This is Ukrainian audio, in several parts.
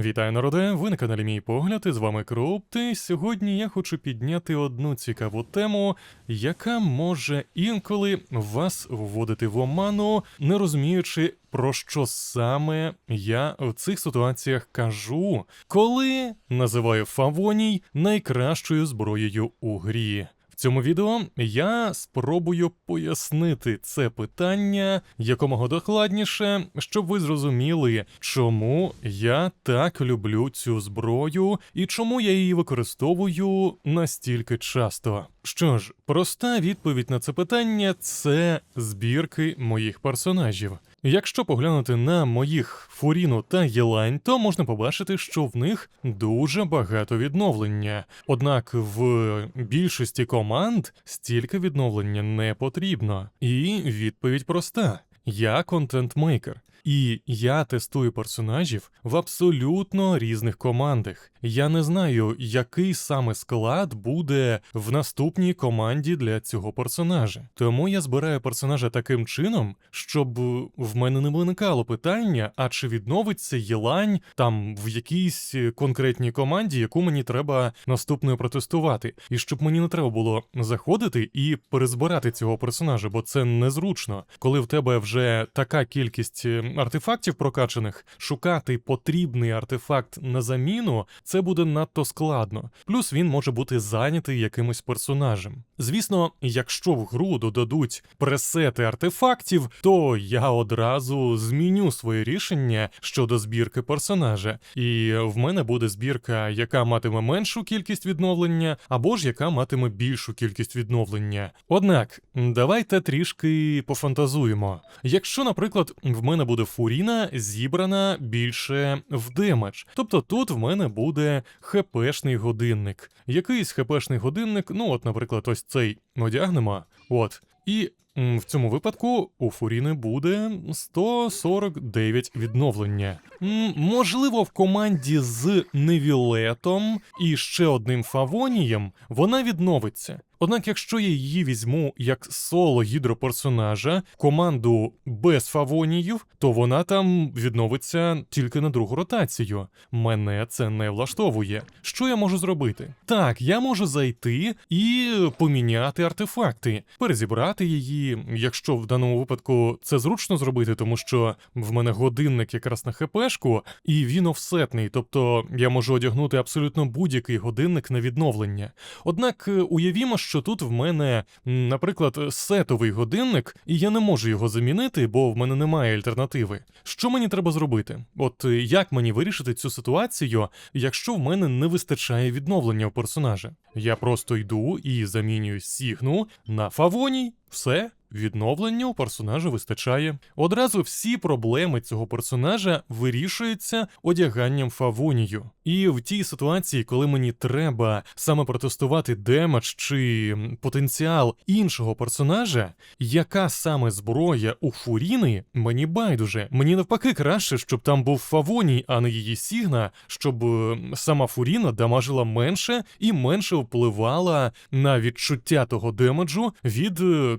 Вітаю народе! Ви на каналі Мій Погляд, і з вами Крупт. І сьогодні я хочу підняти одну цікаву тему, яка може інколи вас вводити в оману, не розуміючи, про що саме я в цих ситуаціях кажу, коли називаю Фавоній найкращою зброєю у грі. Цьому відео я спробую пояснити це питання якомога докладніше, щоб ви зрозуміли, чому я так люблю цю зброю і чому я її використовую настільки часто. Що ж, проста відповідь на це питання це збірки моїх персонажів. Якщо поглянути на моїх Фуріну та Єлань, то можна побачити, що в них дуже багато відновлення. Однак в більшості команд стільки відновлення не потрібно. І відповідь проста: я контент-мейкер. І я тестую персонажів в абсолютно різних командах. Я не знаю, який саме склад буде в наступній команді для цього персонажа. Тому я збираю персонажа таким чином, щоб в мене не виникало питання, а чи відновиться Єлань там в якійсь конкретній команді, яку мені треба наступною протестувати, і щоб мені не треба було заходити і перезбирати цього персонажа, бо це незручно, коли в тебе вже така кількість артефактів прокачаних, шукати потрібний артефакт на заміну, це буде надто складно. Плюс він може бути зайнятий якимось персонажем. Звісно, якщо в гру додадуть пресети артефактів, то я одразу зміню своє рішення щодо збірки персонажа. І в мене буде збірка, яка матиме меншу кількість відновлення, або ж яка матиме більшу кількість відновлення. Однак, давайте трішки пофантазуємо. Якщо, наприклад, в мене буде фуріна зібрана більше в демедж, тобто тут в мене буде хпшний годинник. Якийсь хпшний годинник, ну от, наприклад, ось цей одягнемо. От. І в цьому випадку у Фуріни буде 149 відновлення. Можливо, в команді з Невілетом і ще одним Фавонієм вона відновиться. Однак, якщо я її візьму як соло гідроперсонажа, команду без фавоніїв, то вона там відновиться тільки на другу ротацію. Мене це не влаштовує. Що я можу зробити? Так, я можу зайти і поміняти артефакти, перезібрати її, якщо в даному випадку це зручно зробити, тому що в мене годинник якраз на хпшку, і він офсетний, тобто я можу одягнути абсолютно будь-який годинник на відновлення. Однак е, уявімо, що тут в мене, наприклад, сетовий годинник, і я не можу його замінити, бо в мене немає альтернативи. Що мені треба зробити? От е, як мені вирішити цю ситуацію, якщо в мене не вистачає відновлення у персонажа? Я просто йду і замінюю Сігну на Фавоній. Все. Відновлення у персонажа вистачає. Одразу всі проблеми цього персонажа вирішуються одяганням фавонію. І в тій ситуації, коли мені треба саме протестувати демедж чи потенціал іншого персонажа, яка саме зброя у Фуріни, мені байдуже. Мені навпаки краще, щоб там був фавоній, а не її сігна, щоб е, сама Фуріна дамажила менше і менше впливала на відчуття того демеджу від е,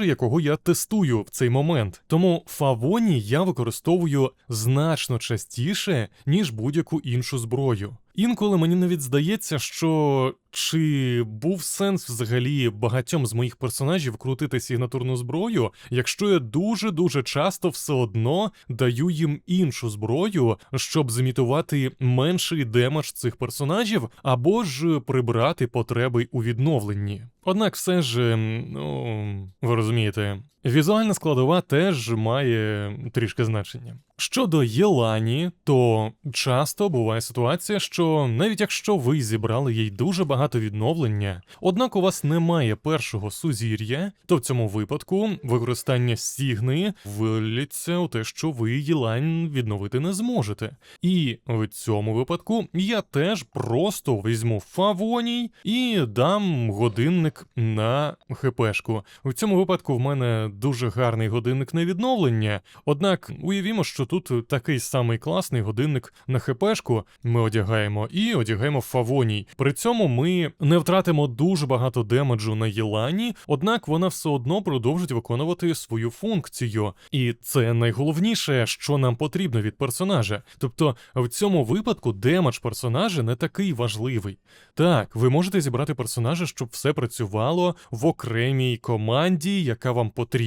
персонажа, якого я тестую в цей момент. Тому фавоні я використовую значно частіше, ніж будь-яку іншу зброю. Інколи мені навіть здається, що чи був сенс взагалі багатьом з моїх персонажів крутити сигнатурну зброю, якщо я дуже-дуже часто все одно даю їм іншу зброю, щоб зімітувати менший демедж цих персонажів, або ж прибрати потреби у відновленні. Однак все ж, ем, ну, ви розумієте, візуальна складова теж має трішки значення. Щодо Єлані, то часто буває ситуація, що навіть якщо ви зібрали їй дуже багато відновлення, однак у вас немає першого сузір'я, то в цьому випадку використання сігни виліться у те, що ви Єлань відновити не зможете. І в цьому випадку я теж просто візьму фавоній і дам годинник на хпшку. В цьому випадку в мене дуже гарний годинник на відновлення. Однак уявімо, що тут такий самий класний годинник на хпшку ми одягаємо і одягаємо фавоній. При цьому ми не втратимо дуже багато демеджу на Єлані, однак вона все одно продовжить виконувати свою функцію. І це найголовніше, що нам потрібно від персонажа. Тобто в цьому випадку демедж персонажа не такий важливий. Так, ви можете зібрати персонажа, щоб все працювало в окремій команді, яка вам потрібна,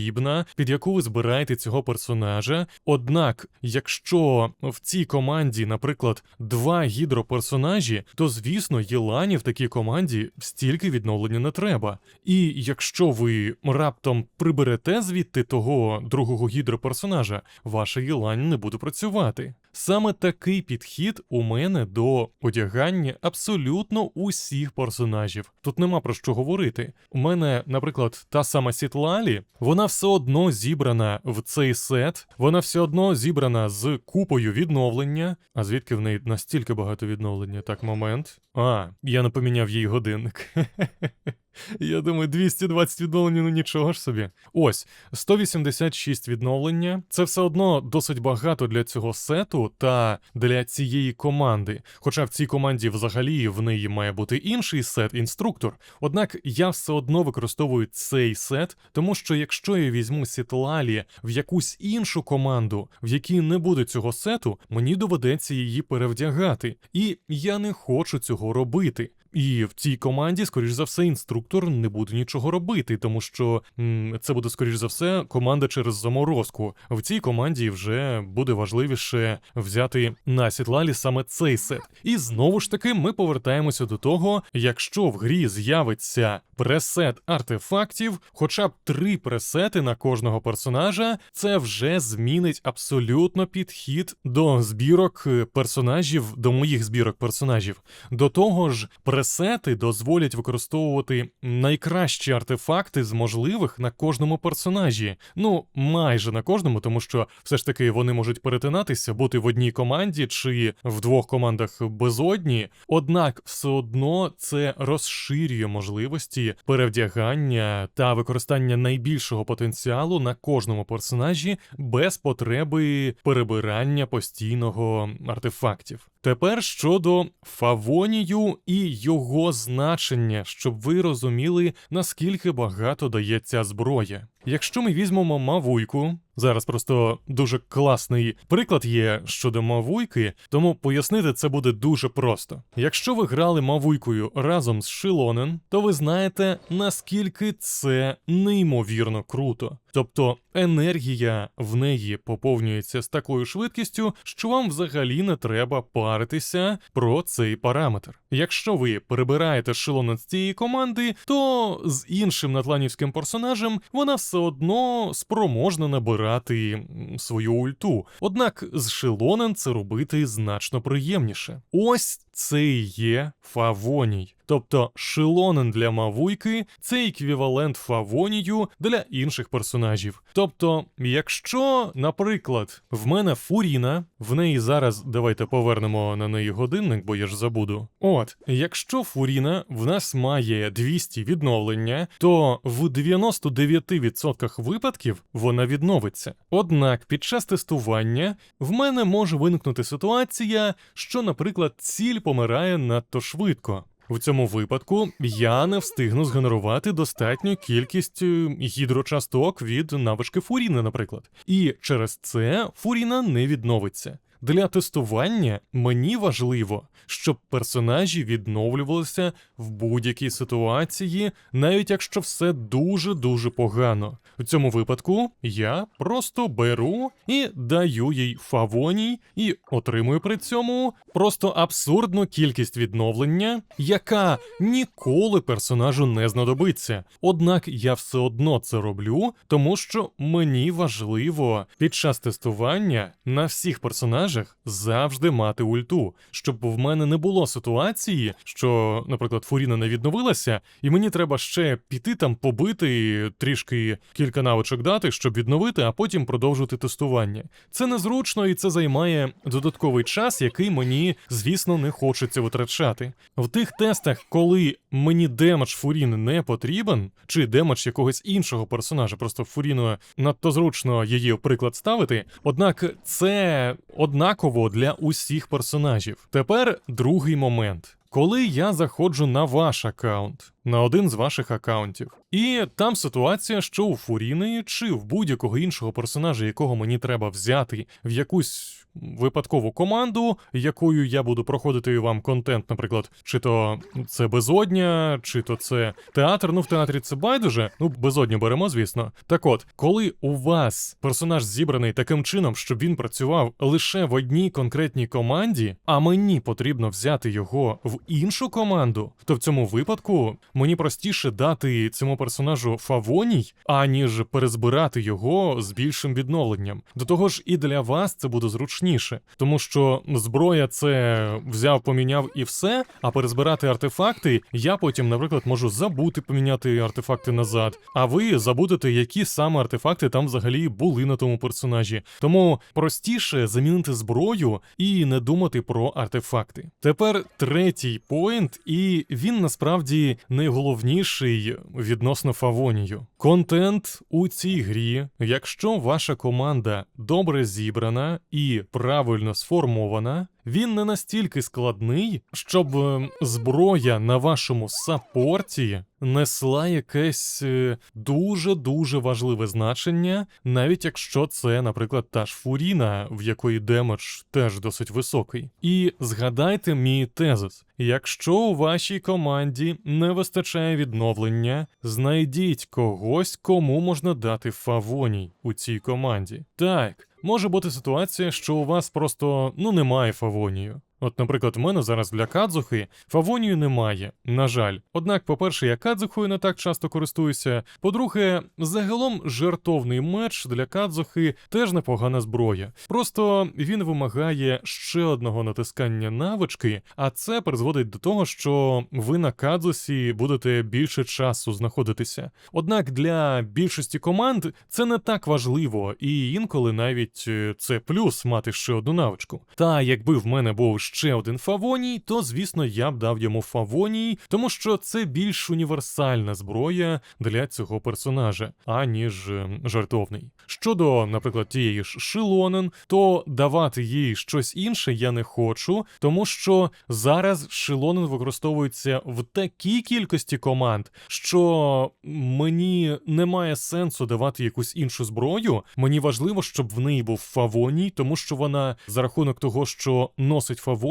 під яку ви збираєте цього персонажа. Однак, якщо в цій команді, наприклад, два гідроперсонажі, то звісно, Єлані в такій команді стільки відновлення не треба. І якщо ви раптом приберете звідти того другого гідроперсонажа, ваша Єлань не буде працювати. Саме такий підхід у мене до одягання абсолютно усіх персонажів. Тут нема про що говорити. У мене, наприклад, та сама Сітлалі, вона все одно зібрана в цей сет, вона все одно зібрана з купою відновлення. А звідки в неї настільки багато відновлення? Так, момент. А, я не поміняв їй годинник. Я думаю, 220 відновлення, ну нічого ж собі. Ось 186 відновлення. Це все одно досить багато для цього сету та для цієї команди. Хоча в цій команді взагалі в неї має бути інший сет, інструктор. Однак я все одно використовую цей сет, тому що якщо я візьму Сітлалі в якусь іншу команду, в якій не буде цього сету, мені доведеться її перевдягати. І я не хочу цього робити. І в цій команді, скоріш за все, інструктор не буде нічого робити, тому що м, це буде, скоріш за все, команда через заморозку. В цій команді вже буде важливіше взяти на сідлалі саме цей сет. І знову ж таки, ми повертаємося до того, якщо в грі з'явиться пресет артефактів, хоча б три пресети на кожного персонажа, це вже змінить абсолютно підхід до збірок е, персонажів, до моїх збірок персонажів. До того ж, пресети дозволять використовувати найкращі артефакти з можливих на кожному персонажі. Ну, майже на кожному, тому що все ж таки вони можуть перетинатися, бути в одній команді чи в двох командах безодні. Однак все одно це розширює можливості перевдягання та використання найбільшого потенціалу на кожному персонажі без потреби перебирання постійного артефактів. Тепер щодо фавонію і його значення, щоб ви розуміли, наскільки багато дає ця зброя. Якщо ми візьмемо мавуйку, зараз просто дуже класний приклад є щодо мавуйки, тому пояснити це буде дуже просто. Якщо ви грали мавуйкою разом з Шилонен, то ви знаєте, наскільки це неймовірно круто. Тобто енергія в неї поповнюється з такою швидкістю, що вам взагалі не треба паритися про цей параметр. Якщо ви перебираєте Шилонен з цієї команди, то з іншим натланівським персонажем вона все одно спроможна набирати свою ульту. Однак з Шилонен це робити значно приємніше. Ось це і є фавоній. Тобто шилонен для мавуйки це еквівалент фавонію для інших персонажів. Тобто, якщо, наприклад, в мене Фуріна, в неї зараз давайте повернемо на неї годинник, бо я ж забуду. От, якщо Фуріна в нас має 200 відновлення, то в 99% випадків вона відновиться. Однак під час тестування в мене може виникнути ситуація, що, наприклад, ціль помирає надто швидко. В цьому випадку я не встигну згенерувати достатню кількість е, гідрочасток від навички Фуріни, наприклад. І через це Фуріна не відновиться. Для тестування мені важливо, щоб персонажі відновлювалися в будь-якій ситуації, навіть якщо все дуже-дуже погано. В цьому випадку я просто беру і даю їй фавоній і отримую при цьому просто абсурдну кількість відновлення, яка ніколи персонажу не знадобиться. Однак я все одно це роблю, тому що мені важливо під час тестування на всіх персонажів персонажах завжди мати ульту, щоб в мене не було ситуації, що, наприклад, Фуріна не відновилася, і мені треба ще піти там побити трішки кілька навичок дати, щоб відновити, а потім продовжувати тестування. Це незручно і це займає додатковий час, який мені, звісно, не хочеться витрачати. В тих тестах, коли мені демедж Фуріни не потрібен, чи демедж якогось іншого персонажа, просто Фуріну надто зручно її приклад ставити. Однак це однаково для усіх персонажів. Тепер другий момент. Коли я заходжу на ваш аккаунт, на один з ваших аккаунтів, і там ситуація, що у Фуріни чи в будь-якого іншого персонажа, якого мені треба взяти в якусь випадкову команду, якою я буду проходити вам контент, наприклад, чи то це безодня, чи то це театр. Ну в театрі це байдуже. Ну, безодню беремо, звісно. Так от, коли у вас персонаж зібраний таким чином, щоб він працював лише в одній конкретній команді, а мені потрібно взяти його в іншу команду, то в цьому випадку мені простіше дати цьому персонажу фавоній, аніж перезбирати його з більшим відновленням. До того ж, і для вас це буде зручніше, тому що зброя це взяв, поміняв і все. А перезбирати артефакти я потім, наприклад, можу забути поміняти артефакти назад. А ви забудете, які саме артефакти там взагалі були на тому персонажі. Тому простіше замінити зброю і не думати про артефакти. Тепер третій поінт, і він насправді найголовніший відносно Фавонію. Контент у цій грі, якщо ваша команда добре зібрана і правильно сформована, він не настільки складний, щоб е, зброя на вашому саппорті несла якесь е, дуже-дуже важливе значення, навіть якщо це, наприклад, та ж Фуріна, в якої демедж теж досить високий. І згадайте мій тезис: якщо у вашій команді не вистачає відновлення, знайдіть когось, кому можна дати фавоній у цій команді. Так. Може бути ситуація, що у вас просто ну немає фавонію. От, наприклад, в мене зараз для Кадзухи фавонію немає, на жаль. Однак, по-перше, я Кадзухою не так часто користуюся. По-друге, загалом жертовний меч для Кадзухи теж непогана зброя. Просто він вимагає ще одного натискання навички, а це призводить до того, що ви на Кадзусі будете більше часу знаходитися. Однак для більшості команд це не так важливо, і інколи навіть е, це плюс мати ще одну навичку. Та якби в мене був ще один фавоній, то звісно я б дав йому фавоній, тому що це більш універсальна зброя для цього персонажа, аніж е, жартовний. Щодо, наприклад, тієї ж Шилонен, то давати їй щось інше я не хочу, тому що зараз Шилонен використовується в такій кількості команд, що мені немає сенсу давати якусь іншу зброю. Мені важливо, щоб в неї був фавоній, тому що вона за рахунок того, що носить фавоній,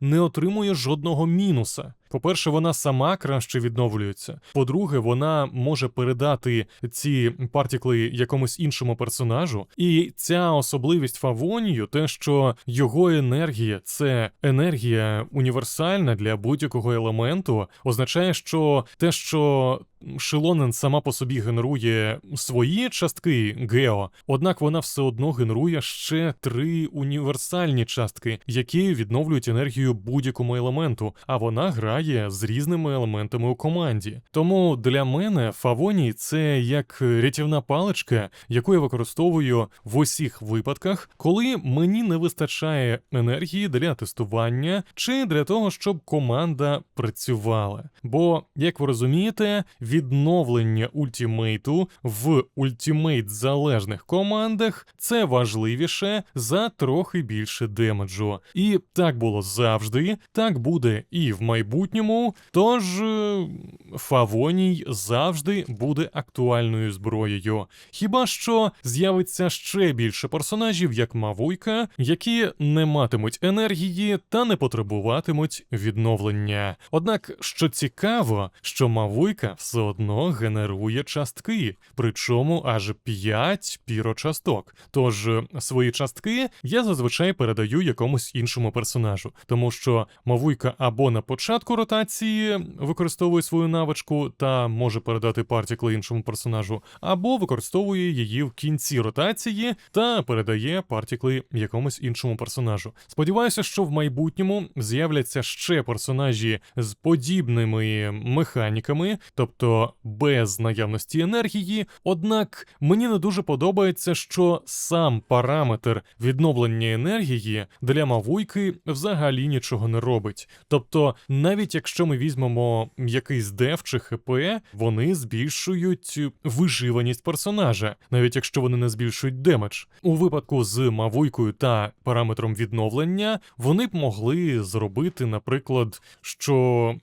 не отримує жодного мінуса. По-перше, вона сама краще відновлюється. По-друге, вона може передати ці партікли якомусь іншому персонажу. І ця особливість Фавонію, те, що його енергія це енергія універсальна для будь-якого елементу, означає, що те, що Шилонен сама по собі генерує свої частки Гео, однак вона все одно генерує ще три універсальні частки, які відновлюють енергію будь-якому елементу, а вона грає з різними елементами у команді. Тому для мене Фавоній це як рятівна паличка, яку я використовую в усіх випадках, коли мені не вистачає енергії для тестування чи для того, щоб команда працювала. Бо, як ви розумієте, відновлення ультімейту в ультімейт залежних командах це важливіше за трохи більше демеджу. І так було завжди, так буде і в майбутньому. Тож е, Фавоній завжди буде актуальною зброєю. Хіба що з'явиться ще більше персонажів, як Мавуйка, які не матимуть енергії та не потребуватимуть відновлення. Однак, що цікаво, що Мавуйка все все одно генерує частки, причому аж 5 пірочасток. Тож е, свої частки я зазвичай передаю якомусь іншому персонажу, тому що Мавуйка або на початку ротації використовує свою навичку та може передати партікли іншому персонажу, або використовує її в кінці ротації та передає партікли якомусь іншому персонажу. Сподіваюся, що в майбутньому з'являться ще персонажі з подібними механіками, тобто без наявності енергії. Однак мені не дуже подобається, що сам параметр відновлення енергії для Мавуйки взагалі нічого не робить. Тобто, навіть якщо ми візьмемо якийсь деф чи ХП, вони збільшують виживаність персонажа, навіть якщо вони не збільшують демедж. У випадку з Мавуйкою та параметром відновлення вони б могли зробити, наприклад, що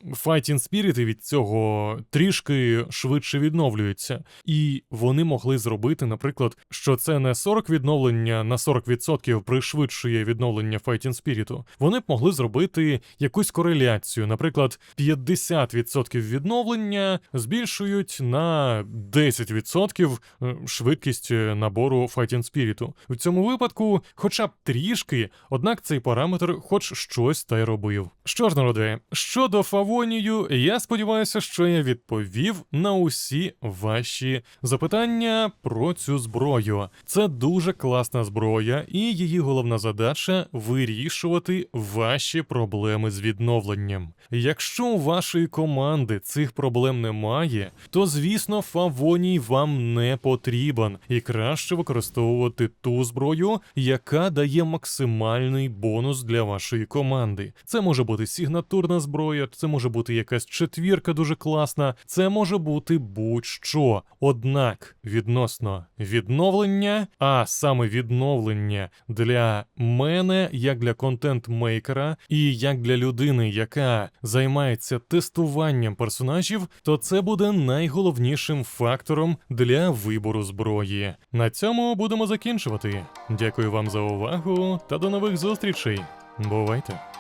Fighting Spirit від цього трішки швидше відновлюються, і вони могли зробити, наприклад, що це не 40 відновлення на 40% пришвидшує відновлення Fighting Spirit, Вони б могли зробити якусь кореляцію, наприклад, 50% відновлення збільшують на 10% е, швидкість е, набору Fighting Spirit. У цьому випадку, хоча б трішки, однак цей параметр хоч щось та й робив. Що ж, народи, щодо Фавонію, я сподіваюся, що я відповів на усі ваші запитання про цю зброю. Це дуже класна зброя, і її головна задача вирішувати ваші проблеми з відновленням. Якщо у вашої команди цих проблем немає, то звісно Фавоній вам не потрібен, і краще використовувати ту зброю, яка дає максимальний бонус для вашої команди. Це може бути сигнатурна зброя, це може бути якась четвірка дуже класна, це може бути будь-що. Однак відносно відновлення, а саме відновлення для мене, як для контент-мейкера, і як для людини, яка займається тестуванням персонажів, то це буде найголовнішим фактором для вибору зброї. На цьому будемо закінчувати. Дякую вам за увагу та до нових зустрічей. Бувайте!